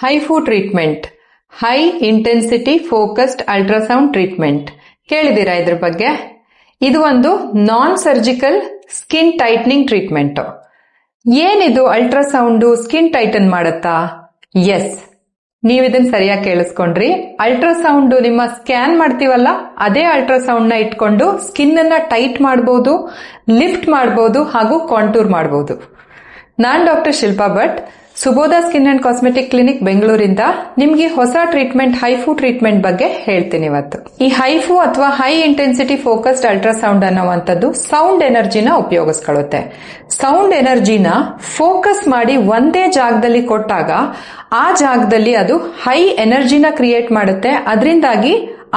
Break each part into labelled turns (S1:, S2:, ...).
S1: HIFU treatment high intensity focused ultrasound treatment ಕೇಳಿದ್ದೀರಾ ಇದ್ರ ಬಗ್ಗೆ? ಇದು ಒಂದು non surgical skin tightening treatment ಏನಿದು ಅಲ್ಟ್ರಾಸೌಂಡು ಸ್ಕಿನ್ ಟೈಟನ್ ಮಾಡುತ್ತಾ? ಎಸ್ ನೀವು ಇದನ್ನ ಸರಿಯಾಗಿ ಕೇಳಿಸ್ಕೊಂಡ್ರಿ. ಅಲ್ಟ್ರಾಸೌಂಡ್ ನಿಮ್ಮ ಸ್ಕ್ಯಾನ್ ಮಾಡ್ತೀವಲ್ಲ, ಅದೇ ಅಲ್ಟ್ರಾಸೌಂಡ್ನ ಇಟ್ಕೊಂಡು ಸ್ಕಿನ್ ಅನ್ನ ಟೈಟ್ ಮಾಡಬಹುದು ಲಿಫ್ಟ್ ಮಾಡಬಹುದು ಹಾಗೂ ಕಾಂಟೂರ್ ಮಾಡಬಹುದು ನಾನ್ doctor Shilpa Bhat. Subodha skin and cosmetic clinic ಬೆಂಗಳೂರಿಂದ ನಿಮಗೆ ಹೊಸ ಟ್ರೀಟ್ಮೆಂಟ್ ಹೈಫು ಟ್ರೀಟ್ಮೆಂಟ್ ಬಗ್ಗೆ ಹೇಳ್ತೀನಿ ಇವತ್ತು. ಈ ಹೈಫು ಅಥವಾ ಹೈ ಇಂಟೆನ್ಸಿಟಿ ಫೋಕಸ್ಡ್ ಅಲ್ಟ್ರಾಸೌಂಡ್ ಅನ್ನುವಂಥದ್ದು ಸೌಂಡ್ ಎನರ್ಜಿನ ಉಪಯೋಗಿಸ್ಕೊಳ್ಳುತ್ತೆ. ಸೌಂಡ್ ಎನರ್ಜಿನ ಫೋಕಸ್ ಮಾಡಿ ಒಂದೇ ಜಾಗದಲ್ಲಿ ಕೊಟ್ಟಾಗ ಆ ಜಾಗದಲ್ಲಿ ಅದು ಹೈ ಎನರ್ಜಿನ ಕ್ರಿಯೇಟ್ ಮಾಡುತ್ತೆ. ಅದರಿಂದಾಗಿ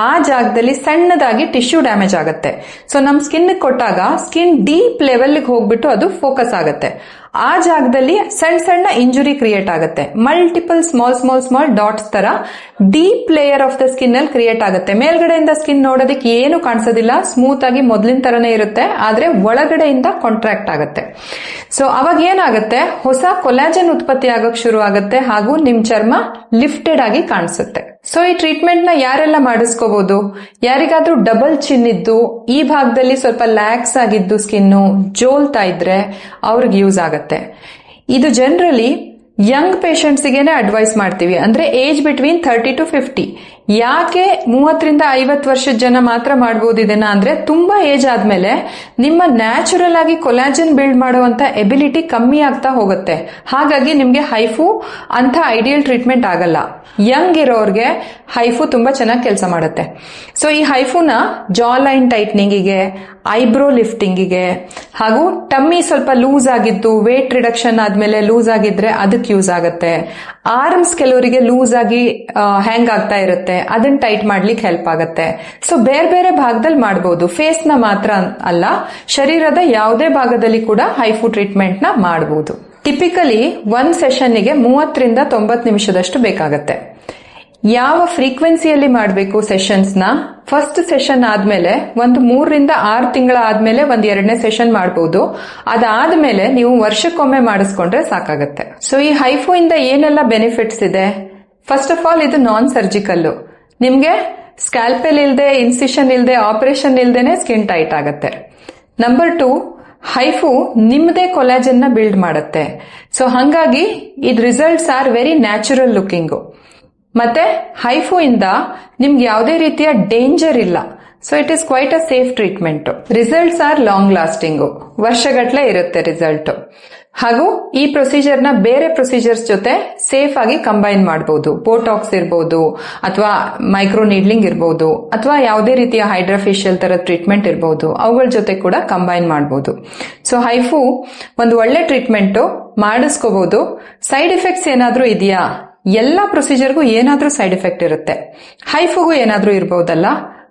S1: ಆ ಜಾಗದಲ್ಲಿ ಸಣ್ಣದಾಗಿ ಟಿಶ್ಯೂ ಡ್ಯಾಮೇಜ್ ಆಗುತ್ತೆ. ಸೊ ನಮ್ಮ ಸ್ಕಿನ್ ಕೊಟ್ಟಾಗ ಸ್ಕಿನ್ ಡೀಪ್ ಲೆವೆಲ್ಗೆ ಹೋಗ್ಬಿಟ್ಟು ಅದು ಫೋಕಸ್ ಆಗುತ್ತೆ. ಆ ಜಾಗದಲ್ಲಿ ಸಣ್ಣ ಸಣ್ಣ ಇಂಜುರಿ ಕ್ರಿಯೇಟ್ ಆಗುತ್ತೆ. Multiple small small small dots ತರ deep layer of the skin ಅಲ್ಲಿ ಕ್ರಿಯೇಟ್ ಆಗುತ್ತೆ. ಮೇಲ್ಗಡೆಯಿಂದ ಸ್ಕಿನ್ ನೋಡೋದಕ್ಕೆ ಏನು ಕಾಣಿಸೋದಿಲ್ಲ. ಸ್ಮೂತ್ ಆಗಿ ಮೊದಲಿನ ತರನೇ ಇರುತ್ತೆ. ಆದ್ರೆ ಒಳಗಡೆಯಿಂದ ಕಾಂಟ್ರಾಕ್ಟ್ ಆಗುತ್ತೆ. ಸೊ ಅವಾಗ ಏನಾಗುತ್ತೆ? ಹೊಸ ಕೊಲಾಜನ್ ಉತ್ಪತ್ತಿ ಆಗೋಕ್ ಶುರು ಆಗುತ್ತೆ ಹಾಗೂ ನಿಮ್ ಚರ್ಮ ಲಿಫ್ಟೆಡ್ ಆಗಿ ಕಾಣಿಸುತ್ತೆ. ಸೊ ಈ ಟ್ರೀಟ್ಮೆಂಟ್ನ ಯಾರೆಲ್ಲ ಮಾಡಿಸ್ಕೋಬಹುದು ಯಾರಿಗಾದ್ರೂ ಡಬಲ್ ಚಿನ್ ಇದ್ದು, ಈ ಭಾಗದಲ್ಲಿ ಸ್ವಲ್ಪ ಲ್ಯಾಕ್ಸ್ ಆಗಿದ್ದು ಸ್ಕಿನ್ನು ಜೋಲ್ತಾ ಇದ್ರೆ ಅವ್ರಿಗೆ ಯೂಸ್ ಆಗುತ್ತೆ. ಇದು ಜನರಲಿ ಯಂಗ್ ಪೇಷಂಟ್ಸಿಗೆನೆ ಅಡ್ವೈಸ್ ಮಾಡ್ತೀವಿ. ಅಂದ್ರೆ age between thirty to fifty ಯಾಕೆ ಮೂವತ್ತರಿಂದ ಐವತ್ತು ವರ್ಷದ ಜನ ಮಾತ್ರ ಮಾಡಬಹುದು ಇದನ್ನ? ಅಂದ್ರೆ ತುಂಬಾ ಏಜ್ ಆದ್ಮೇಲೆ ನಿಮ್ಮ ನ್ಯಾಚುರಲ್ ಆಗಿ ಕೊಲಾಜನ್ ಬಿಲ್ಡ್ ಮಾಡುವಂತ ಎಬಿಲಿಟಿ ಕಮ್ಮಿ ಆಗ್ತಾ ಹೋಗುತ್ತೆ. ಹಾಗಾಗಿ ನಿಮ್ಗೆ ಹೈಫು ಅಂತ ಐಡಿಯಲ್ ಟ್ರೀಟ್ಮೆಂಟ್ ಆಗಲ್ಲ. ಯಂಗ್ ಇರೋರ್ಗೆ ಹೈಫು ತುಂಬಾ ಚೆನ್ನಾಗಿ ಕೆಲಸ ಮಾಡುತ್ತೆ. ಸೊ ಈ ಹೈಫುನ ಜಾ ಲೈನ್ ಟೈಟ್ನಿಂಗಿಗೆ ಐಬ್ರೋ ಲಿಫ್ಟಿಂಗಿಗೆ ಹಾಗೂ ಟಮ್ಮಿ ಸ್ವಲ್ಪ ಲೂಸ್ ಆಗಿದ್ದು ವೇಟ್ ರಿಡಕ್ಷನ್ ಆದ್ಮೇಲೆ ಲೂಸ್ ಆಗಿದ್ರೆ ಅದಕ್ಕೆ ಯೂಸ್ ಆಗುತ್ತೆ. ಆರ್ಮ್ಸ್ ಕೆಲವರಿಗೆ ಲೂಸ್ ಆಗಿ ಹ್ಯಾಂಗ್ ಆಗ್ತಾ ಇರುತ್ತೆ. ಅದನ್ನ ಟೈಟ್ ಮಾಡ್ಲಿಕ್ಕೆ ಹೆಲ್ಪ್ ಆಗುತ್ತೆ. ಸೊ ಬೇರೆ ಬೇರೆ ಭಾಗದಲ್ಲಿ ಮಾಡಬಹುದು ಫೇಸ್ನ ಮಾತ್ರ ಅಲ್ಲ, ಶರೀರದ ಯಾವುದೇ ಭಾಗದಲ್ಲಿ ಕೂಡ ಹೈಫು ಟ್ರೀಟ್ಮೆಂಟ್ನ ಮಾಡಬಹುದು ಟಿಪಿಕಲಿ ಒಂದ್ ಸೆಷನ್ಗೆ ಮೂವತ್ತರಿಂದ ತೊಂಬತ್ತು ನಿಮಿಷದಷ್ಟು ಬೇಕಾಗತ್ತೆ. ಯಾವ ಫ್ರೀಕ್ವೆನ್ಸಿಯಲ್ಲಿ ಮಾಡಬೇಕು ಸೆಷನ್ಸ್ನ ಫಸ್ಟ್ ಸೆಷನ್ ಆದ್ಮೇಲೆ ಒಂದು ಮೂರರಿಂದ ಆರು ತಿಂಗಳ ಆದ್ಮೇಲೆ ಒಂದ್ ಎರಡನೇ ಸೆಷನ್ ಮಾಡಬಹುದು ಅದಾದ್ಮೇಲೆ ನೀವು ವರ್ಷಕ್ಕೊಮ್ಮೆ ಮಾಡಿಸ್ಕೊಂಡ್ರೆ ಸಾಕಾಗತ್ತೆ. ಸೊ ಈ ಹೈಫೋ ಇಂದ ಏನೆಲ್ಲ ಬೆನಿಫಿಟ್ಸ್ ಇದೆ? ಫಸ್ಟ್ ಆಫ್ ಆಲ್ ಇದು ನಾನ್ ಸರ್ಜಿಕಲ್ ನಿಮ್ಗೆ ಸ್ಕ್ಯಾಲ್ಪೆಲ್ ಇಲ್ದೆ ಇನ್ಸಿಷನ್ ಇಲ್ಲದೆ ಆಪರೇಷನ್ ಇಲ್ದೇನೆ ಸ್ಕಿನ್ ಟೈಟ್ ಆಗುತ್ತೆ. ನಂಬರ್ ಟೂ ಹೈಫು ನಿಮ್ಮದೇ ಕೊಲಾಜನ್ನ ಬಿಲ್ಡ್ ಮಾಡುತ್ತೆ. ಸೊ ಹಂಗಾಗಿ, ಇದು results are very natural looking ಮತ್ತೆ ಹೈಫು ಇಂದ ನಿಮ್ಗೆ ಯಾವುದೇ ರೀತಿಯ ಡೇಂಜರ್ ಇಲ್ಲ. So it is quite a safe treatment results are long lasting ವರ್ಷಗಟ್ಲೆ ಇರುತ್ತೆ ರಿಸಲ್ಟ್ ಹಾಗೂ ಈ ಪ್ರೊಸೀಜರ್ನ ಬೇರೆ ಪ್ರೊಸೀಜರ್ಸ್ ಜೊತೆ ಸೇಫ್ ಆಗಿ ಕಂಬೈನ್ ಮಾಡಬಹುದು ಬೋಟಾಕ್ಸ್ ಇರಬಹುದು ಅಥವಾ ಮೈಕ್ರೋ ನೀಡ್ಲಿಂಗ್ ಇರಬಹುದು ಅಥವಾ ಯಾವುದೇ ರೀತಿಯ ಹೈಡ್ರಾಫೇಶಿಯಲ್ ತರ ಟ್ರೀಟ್ಮೆಂಟ್ ಇರಬಹುದು ಅವುಗಳ ಜೊತೆ ಕೂಡ ಕಂಬೈನ್ ಮಾಡಬಹುದು ಸೊ ಹೈಫು ಒಂದು ಒಳ್ಳೆ ಟ್ರೀಟ್ಮೆಂಟ್ ಮಾಡಿಸ್ಕೋಬಹುದು ಸೈಡ್ ಎಫೆಕ್ಟ್ಸ್ ಏನಾದರೂ ಇದೆಯಾ? ಎಲ್ಲ ಪ್ರೊಸೀಜರ್ಗೂ ಏನಾದರೂ ಸೈಡ್ ಎಫೆಕ್ಟ್ ಇರುತ್ತೆ. ಹೈಫುಗೂ ಏನಾದರೂ ಇರಬಹುದಲ್ಲ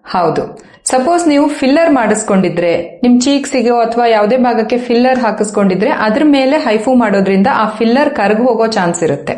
S1: ಹೌದು. ಸಪೋಸ್ ನೀವು ಫಿಲ್ಲರ್ ಮಾಡಿಸ್ಕೊಂಡಿದ್ರೆ, ನಿಮ್ ಚೀಕ್ಸಿಗೋ ಅಥವಾ ಯಾವುದೇ ಭಾಗಕ್ಕೆ ಫಿಲ್ಲರ್ ಹಾಕಿಸ್ಕೊಂಡಿದ್ರೆ, ಅದ್ರ ಮೇಲೆ ಹೈಫು ಮಾಡೋದ್ರಿಂದ ಆ ಫಿಲ್ಲರ್ ಕರಗು ಹೋಗೋ ಚಾನ್ಸ್ ಇರುತ್ತೆ.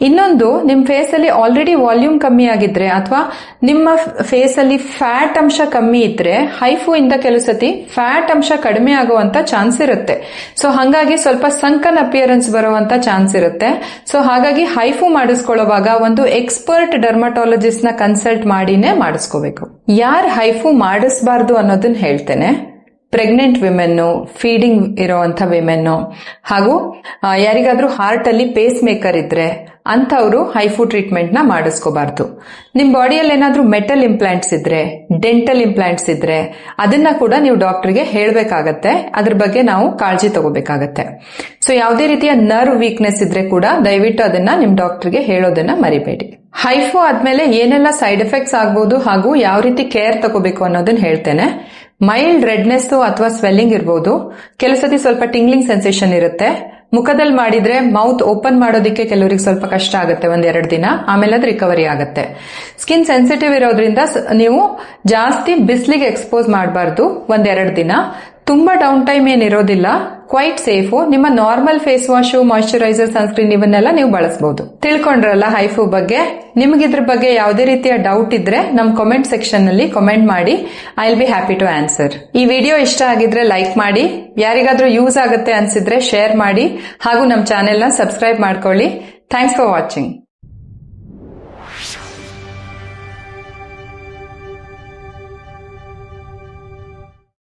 S1: ಇನ್ನೊಂದು ನಿಮ್ಮ ಫೇಸ್ ಅಲ್ಲಿ ಆಲ್ರೆಡಿ ವಾಲ್ಯೂಮ್ ಕಮ್ಮಿ ಆಗಿದ್ರೆ ಅಥವಾ ನಿಮ್ಮ ಫೇಸ್ ಅಲ್ಲಿ ಫ್ಯಾಟ್ ಅಂಶ ಕಮ್ಮಿ ಇದ್ರೆ ಹೈಫು ಇಂದ ಕೆಲವು ಸತಿ ಫ್ಯಾಟ್ ಅಂಶ ಕಡಿಮೆ ಆಗುವಂತ ಚಾನ್ಸ್ ಇರುತ್ತೆ. ಸೊ ಹಾಗಾಗಿ ಸ್ವಲ್ಪ ಸಂಕನ್ ಅಪಿಯರೆನ್ಸ್ ಬರುವಂತ ಚಾನ್ಸ್ ಇರುತ್ತೆ. ಸೊ ಹಾಗಾಗಿ ಹೈಫು ಮಾಡಿಸ್ಕೊಳ್ಳುವಾಗ ಒಂದು ಎಕ್ಸ್ಪರ್ಟ್ ಡರ್ಮಟಾಲಜಿಸ್ಟ್ನ ಕನ್ಸಲ್ಟ್ ಮಾಡಿನೇ ಮಾಡಿಸ್ಕೋಬೇಕು. ಯಾರು ಹೈಫು ಮಾಡಿಸ್ಬಾರ್ದು ಅನ್ನೋದನ್ನ ಹೇಳ್ತೇನೆ. ಪ್ರೆಗ್ನೆಂಟ್ ವಿಮೆನ್ನು ಫೀಡಿಂಗ್ ಇರೋವಂಥ ವಿಮೆನ್ನು ಹಾಗೂ ಯಾರಿಗಾದ್ರೂ ಹಾರ್ಟ್ ಅಲ್ಲಿ ಪೇಸ್ ಮೇಕರ್ ಇದ್ರೆ ಅಂಥವ್ರು ಹೈಫು ಟ್ರೀಟ್ಮೆಂಟ್ನ ಮಾಡಿಸ್ಕೋಬಾರ್ದು. ನಿಮ್ ಬಾಡಿಯಲ್ಲಿ ಏನಾದ್ರೂ ಮೆಟಲ್ ಇಂಪ್ಲಾಂಟ್ಸ್ ಇದ್ರೆ ಡೆಂಟಲ್ ಇಂಪ್ಲಾಂಟ್ಸ್ ಇದ್ರೆ, ಅದನ್ನ ಕೂಡ ನೀವು ಡಾಕ್ಟರ್ಗೆ ಹೇಳ್ಬೇಕಾಗತ್ತೆ. ಅದ್ರ ಬಗ್ಗೆ ನಾವು ಕಾಳಜಿ ತಗೋಬೇಕಾಗತ್ತೆ. ಸೊ ಯಾವುದೇ ರೀತಿಯ ನರ್ವ್ ವೀಕ್ನೆಸ್ ಇದ್ರೆ ಕೂಡ ದಯವಿಟ್ಟು ಅದನ್ನ ನಿಮ್ ಡಾಕ್ಟರ್ಗೆ ಹೇಳೋದನ್ನ ಮರಿಬೇಡಿ. ಹೈಫು ಆದ್ಮೇಲೆ ಏನೆಲ್ಲ ಸೈಡ್ ಎಫೆಕ್ಟ್ಸ್ ಆಗ್ಬೋದು ಹಾಗೂ ಯಾವ ರೀತಿ ಕೇರ್ ತಗೋಬೇಕು ಅನ್ನೋದನ್ನ ಹೇಳ್ತೇನೆ. ಮೈಲ್ಡ್ ರೆಡ್ನೆಸ್ ಅಥವಾ ಸ್ವೆಲ್ಲಿಂಗ್ ಇರಬಹುದು ಕೆಲಸತಿ ಸತಿ ಸ್ವಲ್ಪ ಟಿಂಗ್ಲಿಂಗ್ ಸೆನ್ಸೇಷನ್ ಇರುತ್ತೆ. ಮುಖದಲ್ಲಿ ಮಾಡಿದ್ರೆ ಮೌತ್ ಓಪನ್ ಮಾಡೋದಕ್ಕೆ ಕೆಲವರಿಗೆ ಸ್ವಲ್ಪ ಕಷ್ಟ ಆಗುತ್ತೆ ಒಂದೆರಡು ದಿನ. ಆಮೇಲೆ ಅದು ರಿಕವರಿ ಆಗುತ್ತೆ. ಸ್ಕಿನ್ ಸೆನ್ಸಿಟಿವ್ ಇರೋದ್ರಿಂದ ನೀವು ಜಾಸ್ತಿ ಬಿಸಿಲಿಗೆ ಎಕ್ಸ್ಪೋಸ್ ಮಾಡಬಾರ್ದು ಒಂದೆರಡು ದಿನ. ತುಂಬಾ ಡೌನ್ ಟೈಮ್ ಏನಿರೋದಿಲ್ಲ ಕ್ವೈಟ್ ಸೇಫು ನಿಮ್ಮ normal face wash moisturiser sunscreen ಇವನ್ನೆಲ್ಲ ನೀವು ಬಳಸಬಹುದು ತಿಳ್ಕೊಂಡ್ರಲ್ಲ ಹೈಫು ಬಗ್ಗೆ? ನಿಮಗಿದ್ರ ಬಗ್ಗೆ ಯಾವುದೇ ರೀತಿಯ ಡೌಟ್ ಇದ್ರೆ ನಮ್ಮ ಕಮೆಂಟ್ ಸೆಕ್ಷನ್ನಲ್ಲಿ ಕಮೆಂಟ್ ಮಾಡಿ I will be happy to answer ಈ ವಿಡಿಯೋ ಇಷ್ಟ ಆಗಿದ್ರೆ ಲೈಕ್ ಮಾಡಿ, ಯಾರಿಗಾದ್ರೂ ಯೂಸ್ ಆಗುತ್ತೆ ಅನ್ಸಿದ್ರೆ ಶೇರ್ ಮಾಡಿ, ಹಾಗೂ ನಮ್ಮ ಚಾನೆಲ್ನ ಸಬ್ಸ್ಕ್ರೈಬ್ ಮಾಡ್ಕೊಳ್ಳಿ. Thanks for watching